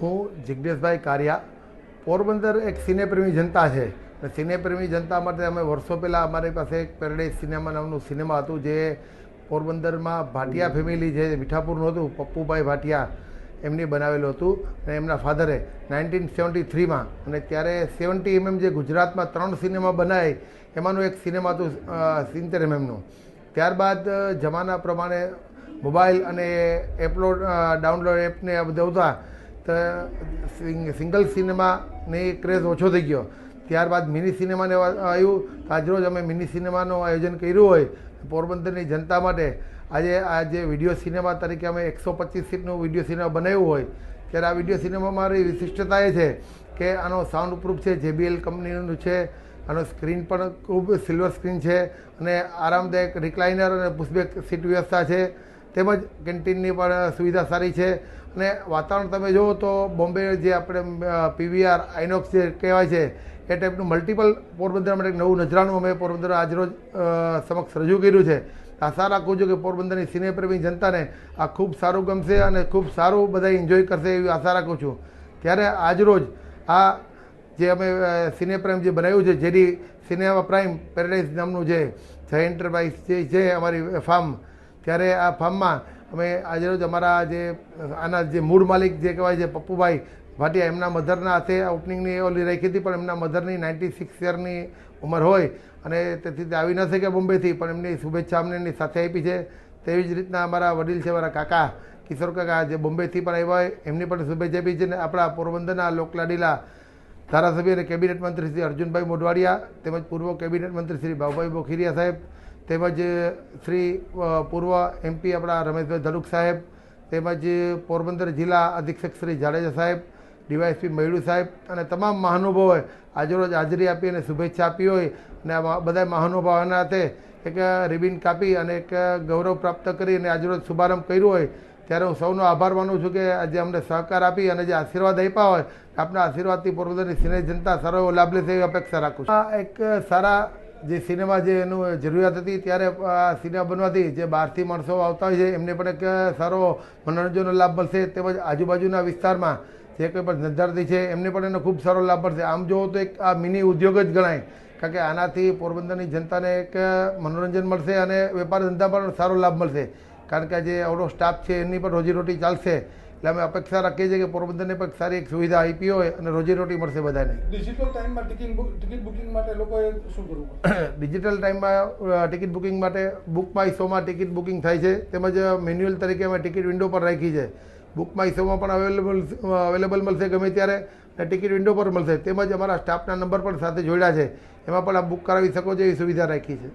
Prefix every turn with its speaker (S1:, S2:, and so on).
S1: હું જિજ્ઞેશભાઈ કારિયા, પોરબંદર એક સિનેપ્રેમી જનતા છે. સિનેપ્રેમી જનતા માટે અમે વર્ષો પહેલાં અમારી પાસે એક પેરેડાઇઝ સિનેમા નામનું સિનેમા હતું, જે પોરબંદરમાં ભાટિયા ફેમિલી જે મીઠાપુરનું હતું, પપ્પુભાઈ ભાટિયા એમની બનાવેલું હતું અને એમના ફાધરે નાઇન્ટીન સેવન્ટી થ્રીમાં અને ત્યારે સેવન્ટી એમએમ જે ગુજરાતમાં ત્રણ સિનેમા બનાવી એમાંનું એક સિનેમા હતું સિત્તેર એમએમનું ત્યારબાદ જમાના પ્રમાણે મોબાઈલ અને એપલોડ ડાઉનલોડ એપને આ બધા તો સિંગ- સિંગલ સિનેમાની ક્રેઝ ઓછો થઈ ગયો. ત્યારબાદ મિની સિનેમાને આવ્યું. તો આજરોજ અમે મિની સિનેમાનું આયોજન કર્યું હોય પોરબંદરની જનતા માટે. આજે આ જે વીડિયો સિનેમા તરીકે અમે એકસો પચીસ સીટનું વીડિયો સિનેમા બનાવ્યું હોય, ત્યારે આ વીડિયો સિનેમા મારી વિશિષ્ટતા એ છે કે આનો સાઉન્ડ પ્રૂફ છે જેબીએલ કંપનીનું છે, આનો સ્ક્રીન પણ ખૂબ સિલ્વર સ્ક્રીન છે અને આરામદાયક રિક્લાઇનર અને પુશબેક સીટ વ્યવસ્થા છે. તેમજ કેન્ટીનની પણ સુવિધા સારી છે. અને વાતાવરણ તમે જુઓ તો બોમ્બે જે આપણે પીવીઆર આઇનોક્સ જે કહેવાય છે એ ટાઈપનું મલ્ટિપલ પોરબંદર માટે એક નવું નજરાણું અમે પોરબંદર આજરોજ સમક્ષ રજૂ કર્યું છે. આશા રાખું છું કે પોરબંદરની સિનેપ્રેમી જનતાને આ ખૂબ સારું ગમશે અને ખૂબ સારું બધા એન્જોય કરશે એવી આશા રાખું છું. ત્યારે આજરોજ આ જે અમે અ, સિનેપ્રેમ જે બનાવ્યું છે જેડી સિનેમા પ્રાઇમ પેરેડાઇઝ નામનું જે જય એન્ટરપ્રાઇઝ જે છે અમારી ફાર્મ ત્યારે આ ફાર્મમાં અમે આજે રોજ અમારા જે, આના જે મૂળ માલિક જે કહેવાય છે, પપ્પુભાઈ ભાટિયા, એમના મધરના હાથે આ ઓપનિંગની ઓલી રાખી હતી, પણ એમના મધરની નાઇન્ટી સિક્સ યરની ઉંમર હોય અને તેથી તે આવી ન શકે બોમ્બેથી, પણ એમની શુભેચ્છા અમને એમની સાથે આપી છે. તેવી જ રીતના અમારા વડીલ છે, અમારા કાકા, કિશોર કાકા જે બોમ્બેથી પણ આવ્યા હોય, એમની પણ શુભેચ્છા આપી છે અને આપણા પોરબંદરના લોકલાડીલા ધારાસભ્ય અને કેબિનેટ મંત્રી શ્રી અર્જુનભાઈ મોઢવાડિયા તેમજ પૂર્વ કેબિનેટ મંત્રી શ્રી બાબુભાઈ બોખીરિયા સાહેબ તેમજ શ્રી પૂર્વ એમપી આપણા રમેશભાઈ ધડુક સાહેબ, તેમજ પોરબંદર જિલ્લા અધિક્ષક શ્રી જાડેજા સાહેબ ડીવાયએસપી મયુડુ સાહેબ અને તમામ મહાનુભાવોએ આજરોજ હાજરી આપી અને શુભેચ્છા આપી હોય અને આ બધા મહાનુભાવોના હાથે એક રિબિન કાપી અને એક ગૌરવ પ્રાપ્ત કરી અને આજરોજ શુભારંભ કર્યો હોય. ત્યારે હું સૌનો આભાર માનું છું કે આજે અમને સહકાર આપી અને જે આશીર્વાદ આપ્યા હોય, આપના આશીર્વાદથી પોરબંદરની સિને જનતા સારો એવો લાભ લેશે એવી અપેક્ષા રાખું છું. આ એક સારા જે સિનેમા જે એનું જરૂરિયાત હતી ત્યારે આ સિનેમા બનવાથી જે બહારથી માણસો આવતા હોય છે, એમને પણ એક સારો મનોરંજનનો લાભ મળશે. તેમજ આજુબાજુના વિસ્તારમાં જે કોઈ પણ ધંધાર્થી છે, એમને પણ એનો ખૂબ સારો લાભ મળશે. આમ જોવો તો એક આ મિની ઉદ્યોગ જ ગણાય. કારણ કે આનાથી પોરબંદરની જનતાને એક મનોરંજન મળશે અને વેપાર ધંધા પણ સારો લાભ મળશે. કારણ કે જે આવડો સ્ટાફ છે એની પણ રોજીરોટી ચાલશે. એટલે અમે અપેક્ષા રાખીએ છીએ કે પોરબંદરને પણ સારી એક સુવિધા આપી હોય અને રોજીરોટી મળશે બધાને.
S2: ડિજિટલ ટાઈમમાં ટિકિટ બુકિંગ માટે લોકોએ શું કરવું?
S1: ડિજિટલ ટાઈમમાં ટિકિટ બુકિંગ માટે બુક માય શોમાં ટિકિટ બુકિંગ થાય છે. તેમજ મેન્યુઅલ તરીકે અમે ટિકિટ વિન્ડો પર રાખી છે. બુક માય શોમાં પણ અવેલેબલ અવેલેબલ મળશે ગમે ત્યારે અને ટિકિટ વિન્ડો પર મળશે. તેમજ અમારા સ્ટાફના નંબર પણ સાથે જોડ્યા છે. એમાં પણ આપ બુક કરાવી શકો છો એવી સુવિધા રાખી છે.